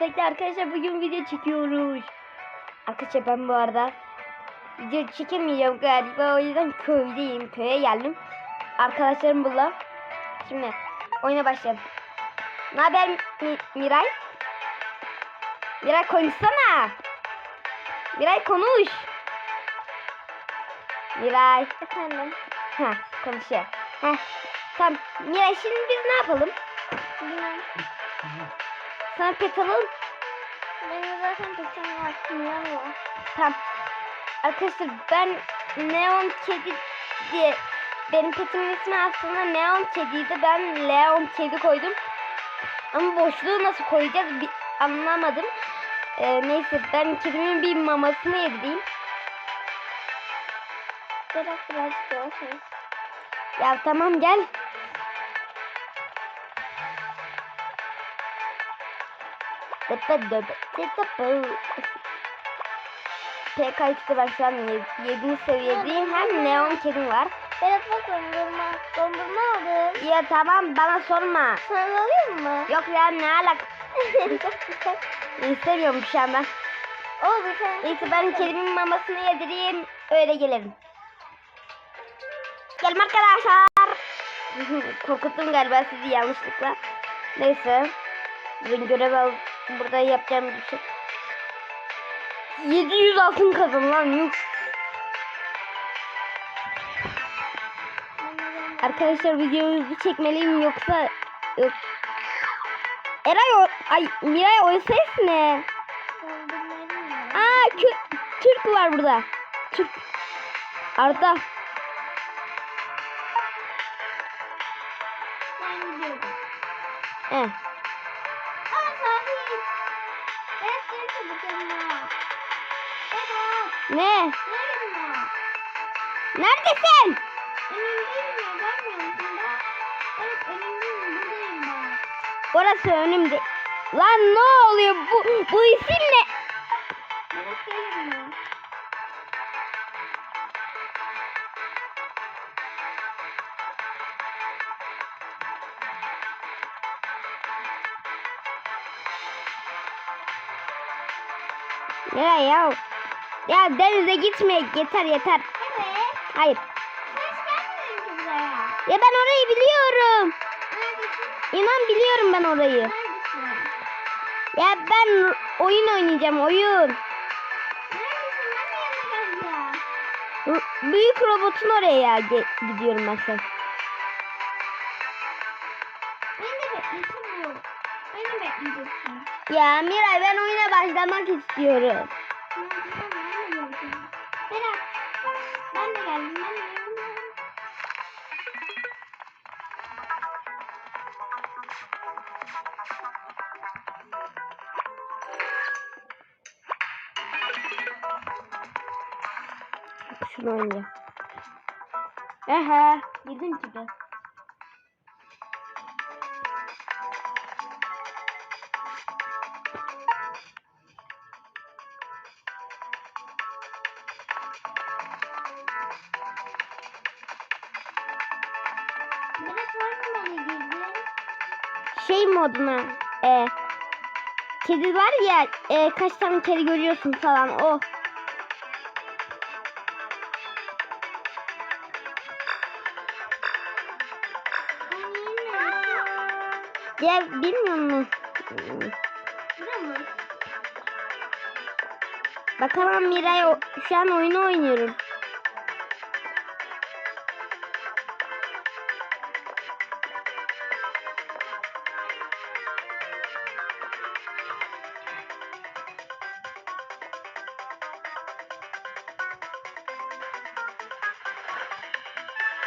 destekli arkadaşlar bugün video çekiyoruz. Arkadaşlar ben bu arada video çekemeyeceğim galiba o yüzden köydeyim. Köye geldim. Arkadaşlarım burada. Şimdi oyuna başlayalım. Ne haber Mi- Miray? Miray konuşsana. Miray konuş. Miray. Efendim. Ha konuşuyor. Heh. Tamam. Miray şimdi biz ne yapalım? Bilmem. Sana pet alalım. Benim zaten peçem var. Kimler var? Tamam. Arkadaşlar ben Neon Kedi diye benim petimin ismi aslında Neon Kedi'ydi. Ben Leon Kedi koydum. Ama boşluğu nasıl koyacağız bir anlamadım. Ee, neyse ben kedimin bir mamasını yedireyim. Biraz birazcık yavaş ol. Ya tamam gel. PK3'te ben şu an 7. seviyedeyim. Hem neon kedim var. Berat bak dondurma. Dondurma aldım. Ya tamam bana sorma. Sana alayım mı? Yok ya ne alak. Çok güzel. İstemiyorum şu an ben. Bir tane. Neyse ben kedimin mamasını yedireyim. Öyle gelirim. Gelin arkadaşlar. Korkuttum galiba sizi yanlışlıkla. Neyse. Ben görev al. Burada yapacağım bir şey. 700 altın kazan lan yuh. Arkadaşlar videoyu çekmeliyim yoksa yok. Eray o ay Miray o ses ne? Aa kü- Türk var burada. Türk. Arda. Ben gidiyorum. Eh. Buradayım ben. Orası önümde. Lan ne oluyor? Bu, bu isim ne? Miray ya. Ya denize gitme. Yeter yeter. Evet. Hayır. Buraya. Ya ben orayı biliyorum. Neredesin? İnan biliyorum ben orayı. Neredesin? Ya ben oyun oynayacağım oyun. Neredesin? Ben de büyük robotun oraya gidiyorum ben şu an. Beni bekleyeceksin. Ya Miray ben oyuna başlamak istiyorum. Berat. Ben de geldim. Ben de. Şunu oynayacağım. Ehe. Girdim ki ben. Şey moduna. E, kedi var ya e, kaç tane kedi görüyorsun falan o. Ya bilmiyor musun? Bakalım Miray şu an oyunu oynuyorum.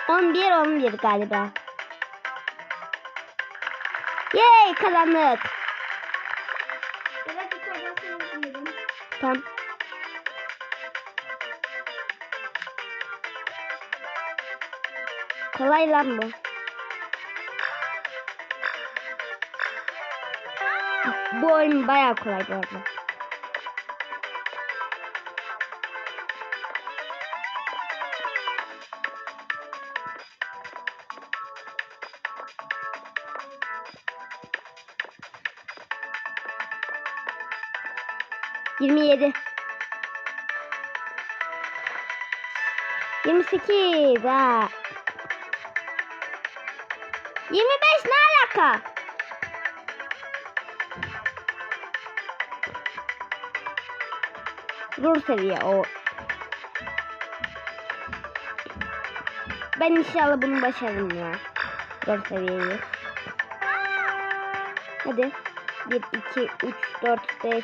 On bir on bir galiba. Yay girelim. Tamam. Kolay lan bu. Bu oyun bayağı kolay bu arada. 27 28 ha. 25 ne alaka? Zor seviye o. Ben inşallah bunu başarırım ya. Zor seviyeyi. Hadi. 1, 2, 3, 4, 5,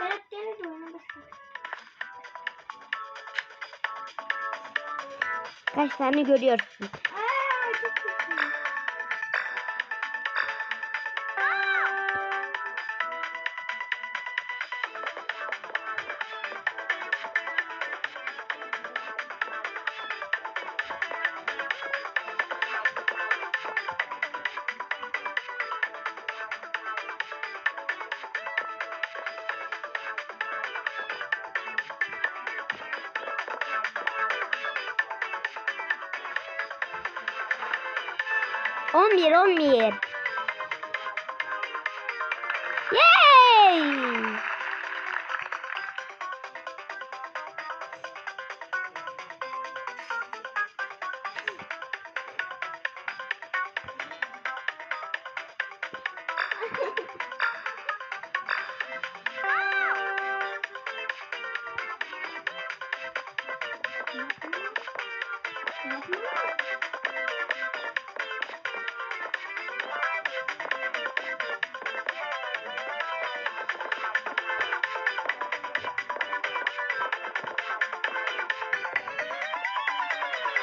Gene de oyuna başladı. Kaç tane görüyorsun? 11 11. Yay!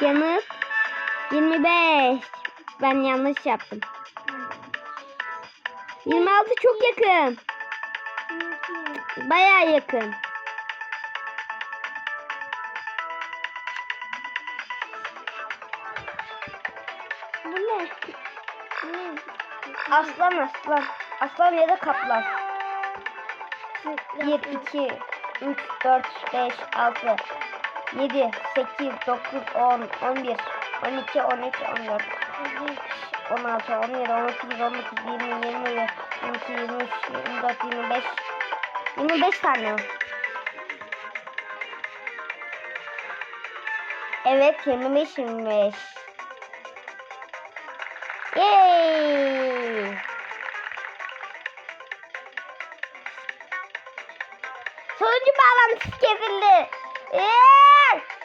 Yanıt 25. Ben yanlış yaptım. 26 çok yakın. Baya yakın. Bu ne? Aslan aslan. Aslan ya da kaplan. 1, 2, 3, 4, 5, 6, 7, 8, 9, 10, 11, 12, 13, 14, 16, 17, 18, 19, 20, 21, 22, 23, 24, 25, 25 tane. Evet 25 25. Yay! Sonuncu bağlantısı kesildi. Eee! Eee!